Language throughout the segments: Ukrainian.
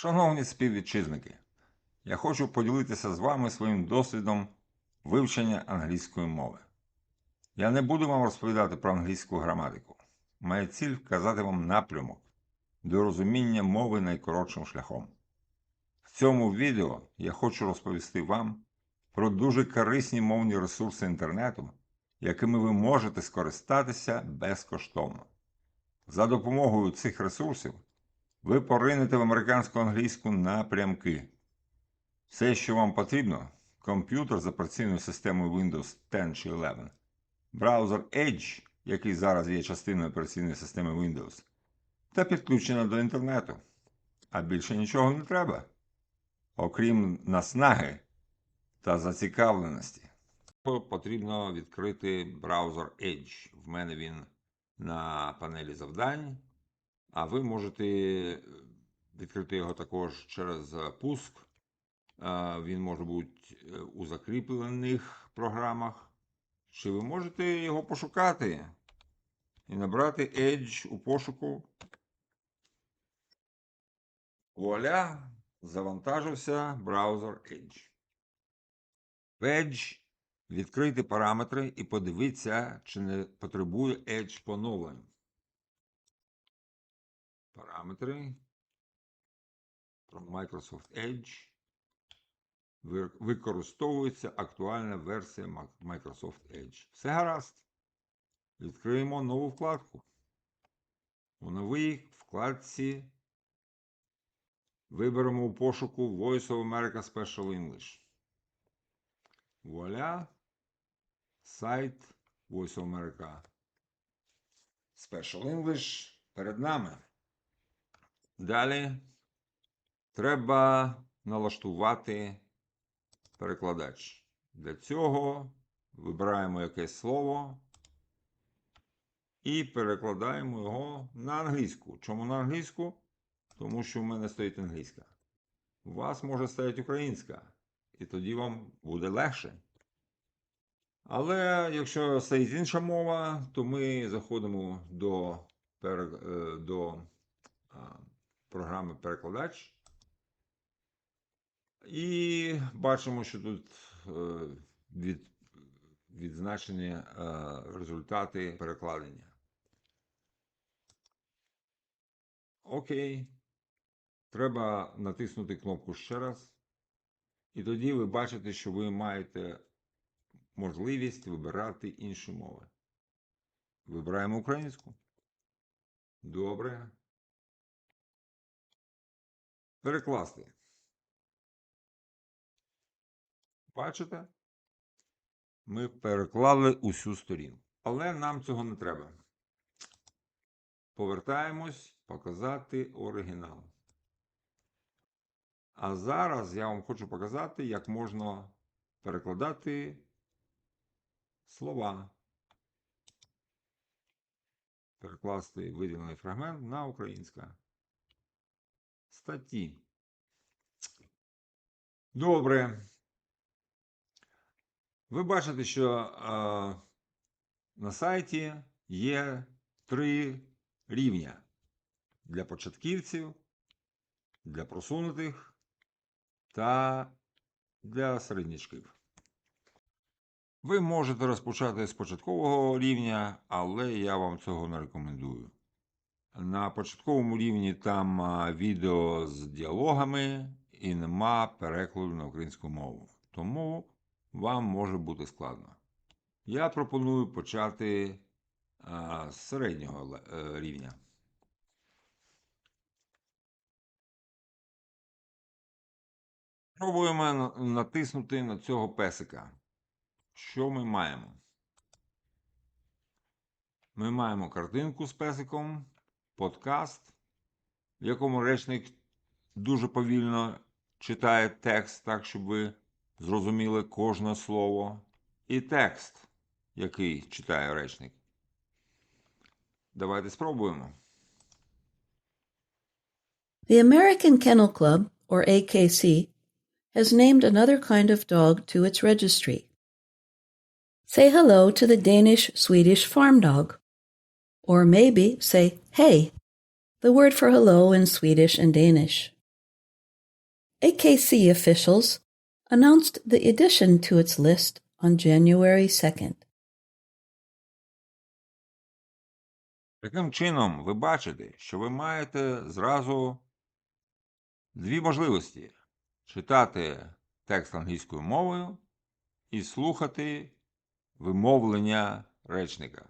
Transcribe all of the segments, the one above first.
Шановні співвітчизники, я хочу поділитися з вами своїм досвідом вивчення англійської мови. Я не буду вам розповідати про англійську граматику. Моя ціль вказати вам напрямок до розуміння мови найкоротшим шляхом. В цьому відео я хочу розповісти вам про дуже корисні мовні ресурси інтернету, якими ви можете скористатися безкоштовно. За допомогою цих ресурсів ви поринете в американську англійську напрямки. Все, що вам потрібно, комп'ютер з операційною системою Windows 10 чи 11, браузер Edge, який зараз є частиною операційної системи Windows, та підключення до інтернету. А більше нічого не треба, окрім наснаги та зацікавленості. Потрібно відкрити браузер Edge. В мене він на панелі завдань. А ви можете відкрити його також через пуск. Він може бути е, у закріплених програмах. Чи ви можете його пошукати і набрати Edge у пошуку. Вуаля, завантажився браузер Edge. В Edge відкрити параметри і подивіться, чи не потребує Edge поновлень. Параметри про Microsoft Edge. Використовується актуальна версія Microsoft Edge. Все гаразд. Відкриємо нову вкладку. У новій вкладці виберемо у пошуку Voice of America Special English. Вуаля. Сайт Voice of America Special English перед нами. Далі треба налаштувати перекладач. Для цього вибираємо якесь слово і перекладаємо його на англійську. Чому на англійську? Тому що в мене стоїть англійська. У вас може стояти українська, і тоді вам буде легше. Але якщо стоїть інша мова, то ми заходимо до, е, до програми перекладач. І бачимо, що тут е, від, відзначені е, результати перекладення. Окей. Треба натиснути кнопку ще раз. І тоді ви бачите, що ви маєте можливість вибирати інші мови. Вибираємо українську. Добре. Перекласти. Бачите? Ми переклали усю сторінку. Але нам цього не треба. Повертаємось показати оригінал. А зараз я вам хочу показати, як можна перекладати слова. Перекласти виділений фрагмент на українське. Статті. Добре. Ви бачите, що е, на сайті є три рівня для початківців, для просунутих та для середнячків. Ви можете розпочати з початкового рівня, але я вам цього не рекомендую. На початковому рівні там відео з діалогами і нема перекладу на українську мову. Тому вам може бути складно. Я пропоную почати з середнього е, рівня. Пробуємо натиснути на цього песика. Що ми маємо? Ми маємо картинку з песиком, подкаст, в якому речник дуже повільно читає текст, так, щоб ви зрозуміли кожне слово, і текст, який читає речник. Давайте спробуємо. The American Kennel Club, or AKC, has named another kind of dog to its registry. Say hello to the Danish Swedish farm dog. Or maybe say hey, the word for hello in Swedish and Danish. AKC officials announced the addition to its list on January 2nd. Таким чином, ви бачите, що ви маєте зразу дві можливості: читати текст англійською мовою і слухати вимовлення речника.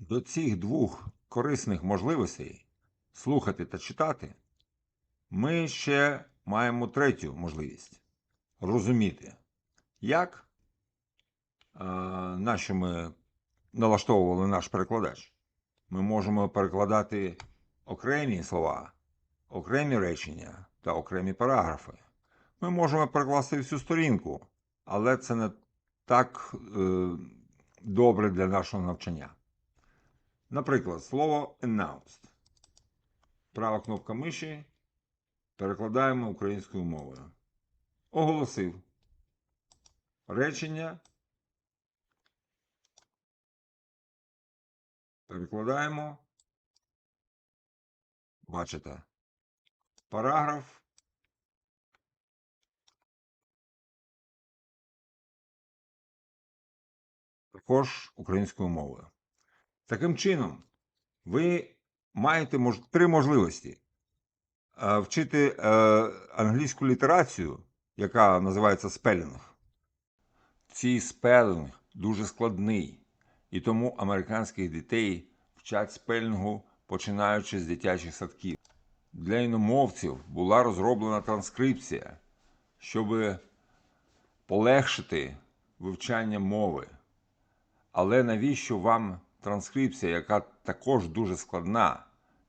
До цих двох корисних можливостей слухати та читати, ми ще маємо третю можливість розуміти, як на що ми налаштовували наш перекладач. Ми можемо перекладати окремі слова, окремі речення та окремі параграфи. Ми можемо перекласти всю сторінку, але це не так е, добре для нашого навчання. Наприклад, слово announced. Права кнопка миші перекладаємо українською мовою. Оголосив. Речення Перекладаємо. Бачите. Параграф. Також українською мовою. Таким чином, ви маєте мож... три можливості: Е, вчити е, англійську літерацію, яка називається спелінг. Цей спелінг дуже складний. І тому американських дітей вчать спельнгу, починаючи з дитячих садків. Для іномовців була розроблена транскрипція, щоб полегшити вивчання мови. Але навіщо вам транскрипція, яка також дуже складна,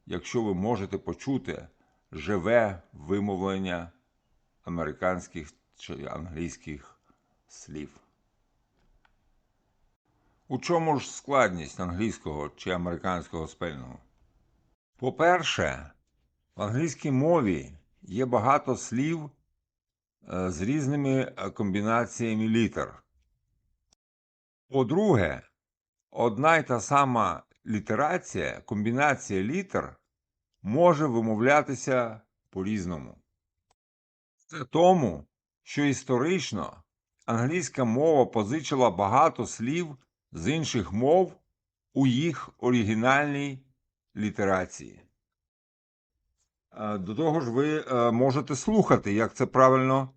якщо ви можете почути живе вимовлення американських чи англійських слів? У чому ж складність англійського чи американського спельного? По-перше, в англійській мові є багато слів е, з різними е, комбінаціями літер. По-друге, одна й та сама літерація, комбінація літер може вимовлятися по-різному. Це тому, що історично англійська мова позичила багато слів з інших мов у їх оригінальній літерації. Е, До того ж, ви е, можете слухати, як це правильно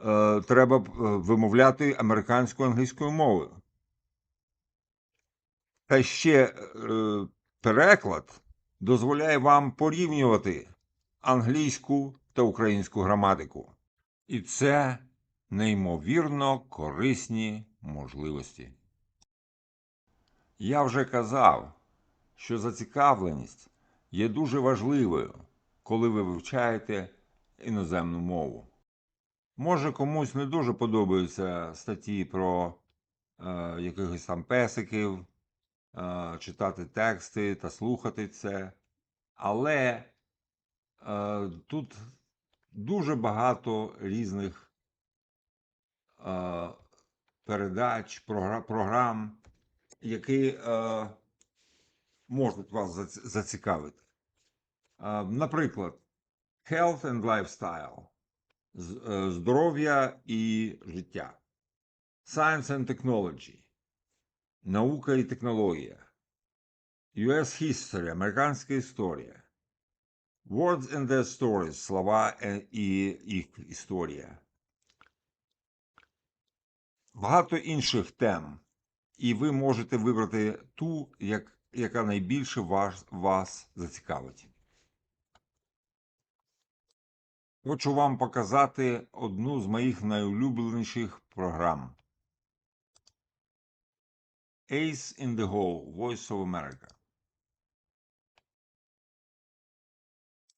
е, треба вимовляти американською англійською мовою. Та ще е, переклад дозволяє вам порівнювати англійську та українську граматику. І це неймовірно корисні можливості. Я вже казав, що зацікавленість є дуже важливою, коли ви вивчаєте іноземну мову. Може, комусь не дуже подобаються статті про е, якихось там песиків, читати тексти та слухати це. Але е, тут дуже багато різних е, передач, програм, які е, можуть вас зацікавити. Е, наприклад, Health and Lifestyle. Е, Здоров'я і життя. Science and Technology. Наука і технологія. US History. Американська історія. Words and their stories. Слова і їх історія. Багато інших тем. І ви можете вибрати ту, як, яка найбільше вас, вас зацікавить. Хочу вам показати одну з моїх найулюбленіших програм. Ace in the Hole Voice of America.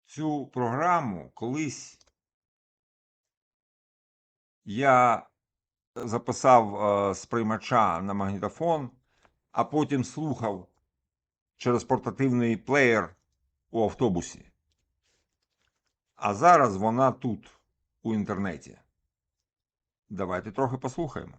Цю програму колись я записав е, з приймача на магнітофон, а потім слухав через портативний плеєр у автобусі. А зараз вона тут, у інтернеті. Давайте трохи послухаємо.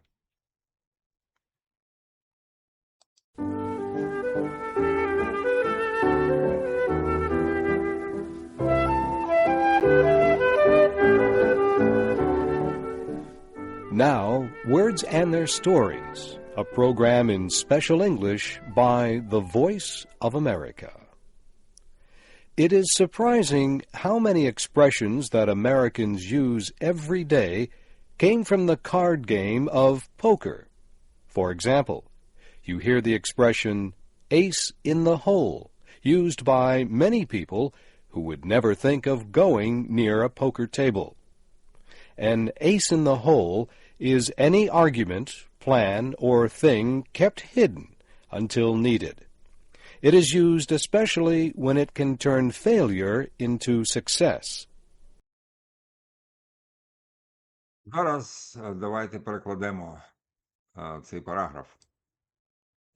Now, Words and Their Stories, a program in special English by The Voice of America. It is surprising how many expressions that Americans use every day came from the card game of poker. For example, you hear the expression ace in the hole, used by many people who would never think of going near a poker table. An ace in the hole is any argument, plan, or thing kept hidden until needed. It is used especially when it can turn failure into success. Зараз е, давайте перекладемо е, цей параграф.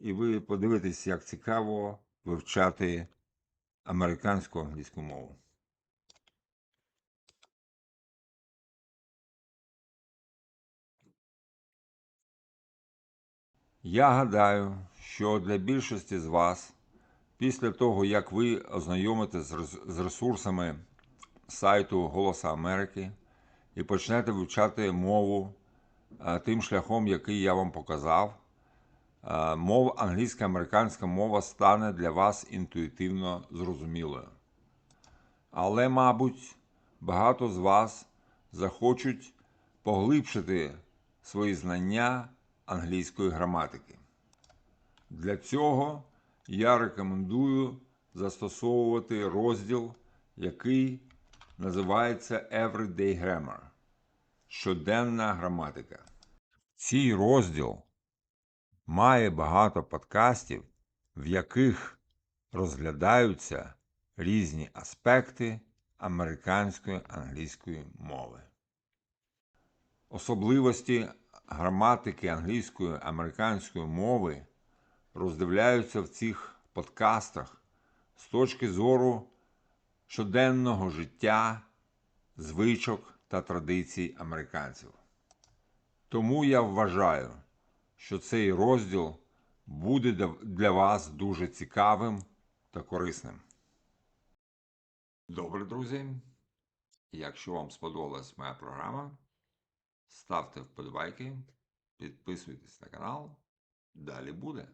І ви подивитесь, як цікаво вивчати американську англійську мову. Я гадаю, що для більшості з вас, після того, як ви ознайомитесь з ресурсами сайту Голоса Америки і почнете вивчати мову е, тим шляхом, який я вам показав, е, мова англійська американська мова стане для вас інтуїтивно зрозумілою. Але, мабуть, багато з вас захочуть поглибшити свої знання англійської граматики. Для цього я рекомендую застосовувати розділ, який називається Everyday Grammar щоденна граматика. Цей розділ має багато подкастів, в яких розглядаються різні аспекти американської англійської мови. Особливості граматики англійської американської мови роздивляються в цих подкастах з точки зору щоденного життя, звичок та традицій американців. Тому я вважаю, що цей розділ буде для- вас дуже цікавим та корисним. Добре, друзі. Якщо вам сподобалась моя програма, ставте вподобайки, підписуйтесь на канал. Далі буде.